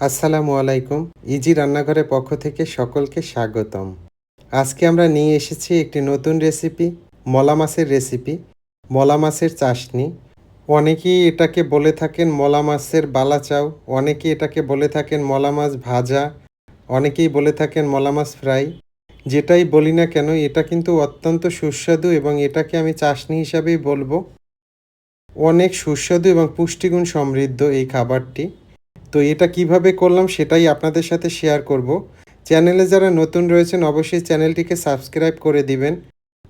আসসালামু আলাইকুম। ইজি রান্নাঘরের পক্ষ থেকে সকলকে স্বাগতম। আজকে আমরা নিয়ে এসেছি একটি নতুন রেসিপি, মলা মাছের রেসিপি, মলা মাছের চাশনি। অনেকেই এটাকে বলে থাকেন মলা মাছের বালা চাউ অনেকেই এটাকে বলে থাকেন মলা মাছ ভাজা, অনেকেই বলে থাকেন মলা মাছ ফ্রাই। যেটাই বলি না কেন, এটা কিন্তু অত্যন্ত সুস্বাদু এবং এটাকে আমি চাশনি হিসাবেই বলব। অনেক সুস্বাদু এবং পুষ্টিগুণ সমৃদ্ধ এই খাবারটি। তো এটা কীভাবে করলাম সেটাই আপনাদের সাথে শেয়ার করব। চ্যানেলে যারা নতুন রয়েছেন, অবশ্যই চ্যানেলটিকে সাবস্ক্রাইব করে দিবেন।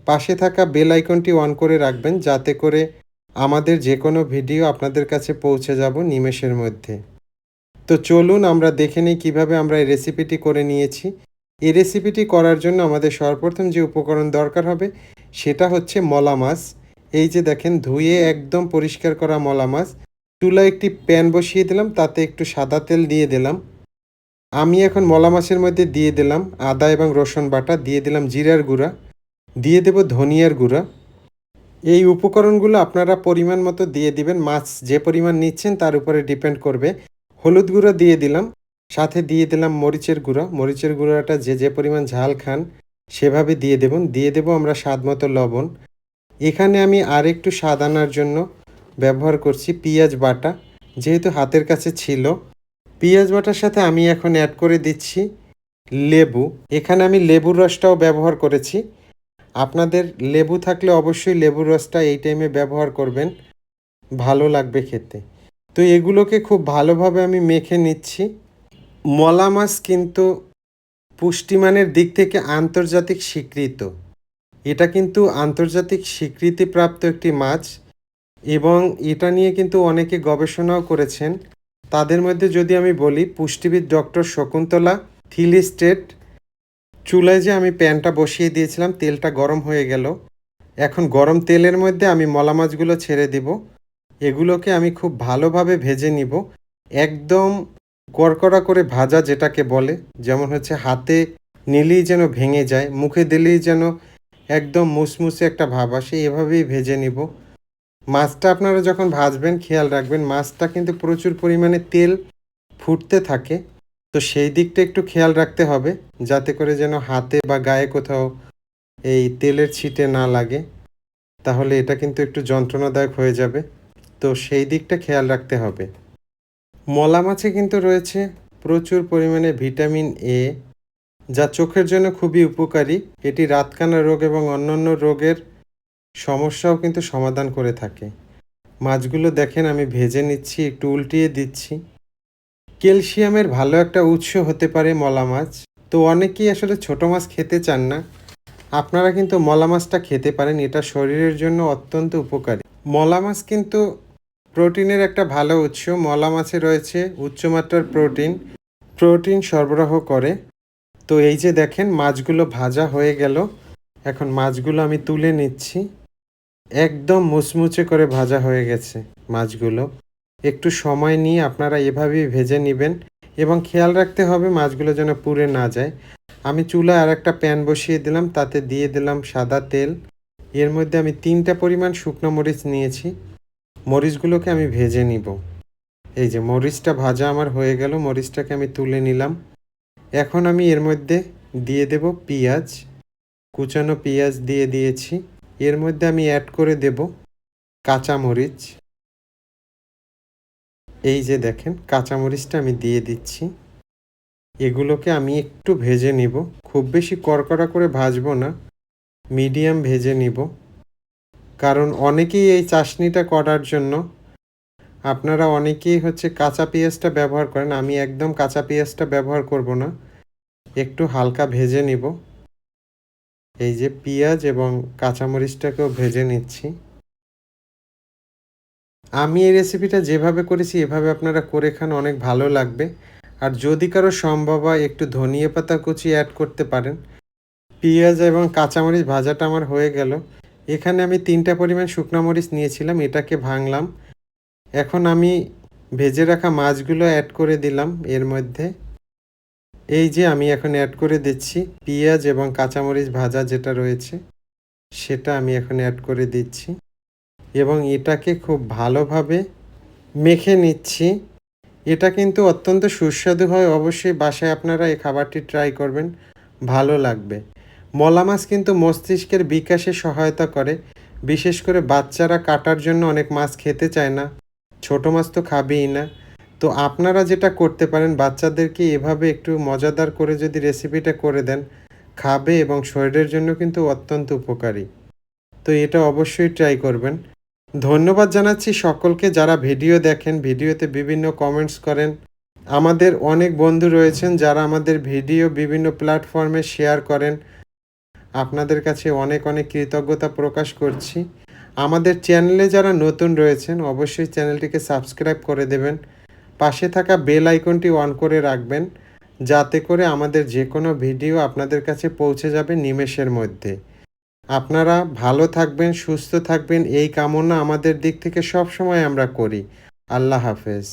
পাশে থাকা বেল আইকনটি অন করে রাখবেন, যাতে করে আমাদের যে কোনো ভিডিও আপনাদের কাছে পৌঁছে যাব নিমেষের মধ্যে। তো চলুন আমরা দেখে নিই কীভাবে আমরা এই রেসিপিটি করে নিয়েছি। এই রেসিপিটি করার জন্য আমাদের সর্বপ্রথম যে উপকরণ দরকার হবে, সেটা হচ্ছে মলা মাছ। এই যে দেখেন, ধুয়ে একদম পরিষ্কার করা মলা মাছ। চুলায় একটি প্যান বসিয়ে দিলাম, তাতে একটু সাদা তেল দিয়ে দিলাম। আমি এখন মলা মাছের মধ্যে দিয়ে দিলাম আদা এবং রসুন বাটা, দিয়ে দিলাম জিরার গুঁড়া, দিয়ে দেব ধনিয়ার গুঁড়া। এই উপকরণগুলো আপনারা পরিমাণ মতো দিয়ে দিবেন, মাছ যে পরিমাণ নিচ্ছেন তার উপরে ডিপেন্ড করবে। হলুদ গুঁড়া দিয়ে দিলাম, সাথে দিয়ে দিলাম মরিচের গুঁড়া। মরিচের গুঁড়াটা যে যে পরিমাণ ঝাল খান সেভাবে দিয়ে দেবেন দিয়ে দেবো আমরা স্বাদ মতো লবণ। এখানে আমি আর একটু স্বাদ আনার জন্য ব্যবহার করছি পেঁয়াজ বাটা, যেহেতু হাতের কাছে ছিল। পেঁয়াজ বাটার সাথে আমি এখন অ্যাড করে দিচ্ছি লেবু। এখানে আমি লেবুর রসটাও ব্যবহার করেছি। আপনাদের লেবু থাকলে অবশ্যই লেবুর রসটা এই টাইমে ব্যবহার করবেন। ভালো লাগবে খেতে। তো এগুলোকে খুব ভালোভাবে আমি মেখে নিচ্ছি। মলা মাছ কিন্তু পুষ্টিমানের দিক থেকে আন্তর্জাতিক স্বীকৃত। এটা কিন্তু আন্তর্জাতিক স্বীকৃতিপ্রাপ্ত একটি মাছ। এবং এটা নিয়ে কিন্তু অনেকে গবেষণাও করেছেন। তাদের মধ্যে যদি আমি বলি, পুষ্টিবিদ ডক্টর শকুন্তলা, থিল স্টেট, চুলায় যে আমি প্যানটা বসিয়ে দিয়েছিলাম, তেলটা গরম হয়ে গেল। এখন গরম তেলের মধ্যে আমি মলা মাছগুলো ছেড়ে দিব। এগুলোকে আমি খুব ভালোভাবে ভেজে নিব। একদম কড়কড়া করে ভাজা যেটাকে বলে, যেমন হচ্ছে হাতে নিলেই যেন ভেঙে যায়, মুখে দিলেই যেন একদম মুসমুসে একটা ভাব আসে, এভাবেই ভেজে নিব। মাছটা আপনারা যখন ভাজবেন, খেয়াল রাখবেন, মাছটা কিন্তু প্রচুর পরিমাণে তেল ফুটতে থাকে। তো সেই দিকটা একটু খেয়াল রাখতে হবে, যাতে করে যেন হাতে বা গায়ে কোথাও এই তেলের ছিটে না লাগে। তাহলে এটা কিন্তু একটু যন্ত্রণাদায়ক হয়ে যাবে। তো সেই দিকটা খেয়াল রাখতে হবে। মলা মাছে কিন্তু রয়েছে প্রচুর পরিমাণে ভিটামিন এ, যা চোখের জন্য খুবই উপকারী। এটি রাতকানা রোগ এবং অন্যান্য রোগের সমস্যাও কিন্তু সমাধান করে থাকে। মাছগুলো দেখেন, আমি ভেজে নিচ্ছি, একটু উল্টিয়ে দিচ্ছি। ক্যালসিয়ামের ভালো একটা উৎস হতে পারে মলা মাছ। তো অনেকেই আসলে ছোট মাছ খেতে চান না। আপনারা কিন্তু মলা মাছটা খেতে পারেন, এটা শরীরের জন্য অত্যন্ত উপকারী। মলা মাছ কিন্তু প্রোটিনের একটা ভালো উৎস। মলা মাছে রয়েছে উচ্চমাত্রার প্রোটিন। প্রোটিন সরবরাহ করে। তো এই যে দেখেন, মাছগুলো ভাজা হয়ে গেল। এখন মাছগুলো আমি তুলে নিচ্ছি। একদম মুচমুচে করে ভাজা হয়ে গেছে মাছগুলো। একটু সময় নিয়ে আপনারা এভাবেই ভেজে নেবেন এবং খেয়াল রাখতে হবে মাছগুলো যেন পুড়ে না যায়। আমি চুলায় আর একটা প্যান বসিয়ে দিলাম, তাতে দিয়ে দিলাম সাদা তেল। এর মধ্যে আমি তিনটা পরিমাণ শুকনো মরিচ নিয়েছি। মরিচগুলোকে আমি ভেজে নিব। এই যে মরিচটা ভাজা আমার হয়ে গেল, মরিচটাকে আমি তুলে নিলাম। এখন আমি এর মধ্যে দিয়ে দেব পেঁয়াজ। কুচানো পেঁয়াজ দিয়ে দিয়েছি। এর মধ্যে আমি অ্যাড করে দেব কাঁচামরিচ। এই যে দেখেন, কাঁচামরিচটা আমি দিয়ে দিচ্ছি। এগুলোকে আমি একটু ভেজে নিব। খুব বেশি কড়কড়া করে ভাজবো না, মিডিয়াম ভেজে নিব। কারণ অনেকেই এই চাশনিটা করার জন্য, আপনারা অনেকেই হচ্ছে কাঁচা পেঁয়াজটা ব্যবহার করেন, আমি একদম কাঁচা পেঁয়াজটা ব্যবহার করব না। একটু হালকা ভেজে নিব। এই যে পেঁয়াজ এবং কাঁচামরিচটাকেও ভেজে নিচ্ছি। আমি এই রেসিপিটা যেভাবে করেছি, এভাবে আপনারা করে খান, অনেক ভালো লাগবে। আর যদি কারও সম্ভব হয়, একটু ধনিয়া পাতা কুচি অ্যাড করতে পারেন। পেঁয়াজ এবং কাঁচামরিচ ভাজাটা আমার হয়ে গেল। এখানে আমি তিনটা পরিমাণ শুকনো মরিচ নিয়েছিলাম, এটাকে ভাঙলাম। এখন আমি ভেজে রাখা মাছগুলো অ্যাড করে দিলাম এর মধ্যে। এই যে আমি এখন অ্যাড করে দিচ্ছি পেঁয়াজ এবং কাঁচামরিচ ভাজা যেটা রয়েছে, সেটা আমি এখন অ্যাড করে দিচ্ছি এবং এটাকে খুব ভালোভাবে মেখে নিচ্ছি। এটা কিন্তু অত্যন্ত সুস্বাদু হয়, অবশ্যই বাসায় আপনারা এই খাবারটি ট্রাই করবেন, ভালো লাগবে। মলা মাছ কিন্তু মস্তিষ্কের বিকাশে সহায়তা করে, বিশেষ করে বাচ্চারা কাটার জন্য অনেক মাছ খেতে চায় না, ছোট মাছ তো খাবেই না। তো আপনারা যেটা করতে পারেন, বাচ্চাদেরকে এভাবে একটু মজাদার করে যদি রেসিপিটা করে দেন, খাবে এবং শরীরের জন্য কিন্তু অত্যন্ত উপকারী। তো এটা অবশ্যই ট্রাই করবেন। ধন্যবাদ জানাচ্ছি সকলকে যারা ভিডিও দেখেন ভিডিওতে বিভিন্ন কমেন্টস করেন। আমাদের অনেক বন্ধু রয়েছেন যারা আমাদের ভিডিও বিভিন্ন প্ল্যাটফর্মে শেয়ার করেন। আপনাদের কাছে অনেক অনেক কৃতজ্ঞতা প্রকাশ করছি। আমাদের চ্যানেলে যারা নতুন রয়েছেন, অবশ্যই চ্যানেলটিকে সাবস্ক্রাইব করে দেবেন। পাশে থাকা বেল আইকনটি অন করে রাখবেন, যাতে করে আমাদের যে কোনো ভিডিও আপনাদের কাছে পৌঁছে যাবে নিমেষের মধ্যে। আপনারা ভালো থাকবেন, সুস্থ থাকবেন, এই কামনা আমাদের দিক থেকে সবসময় আমরা করি। আল্লাহ হাফেজ।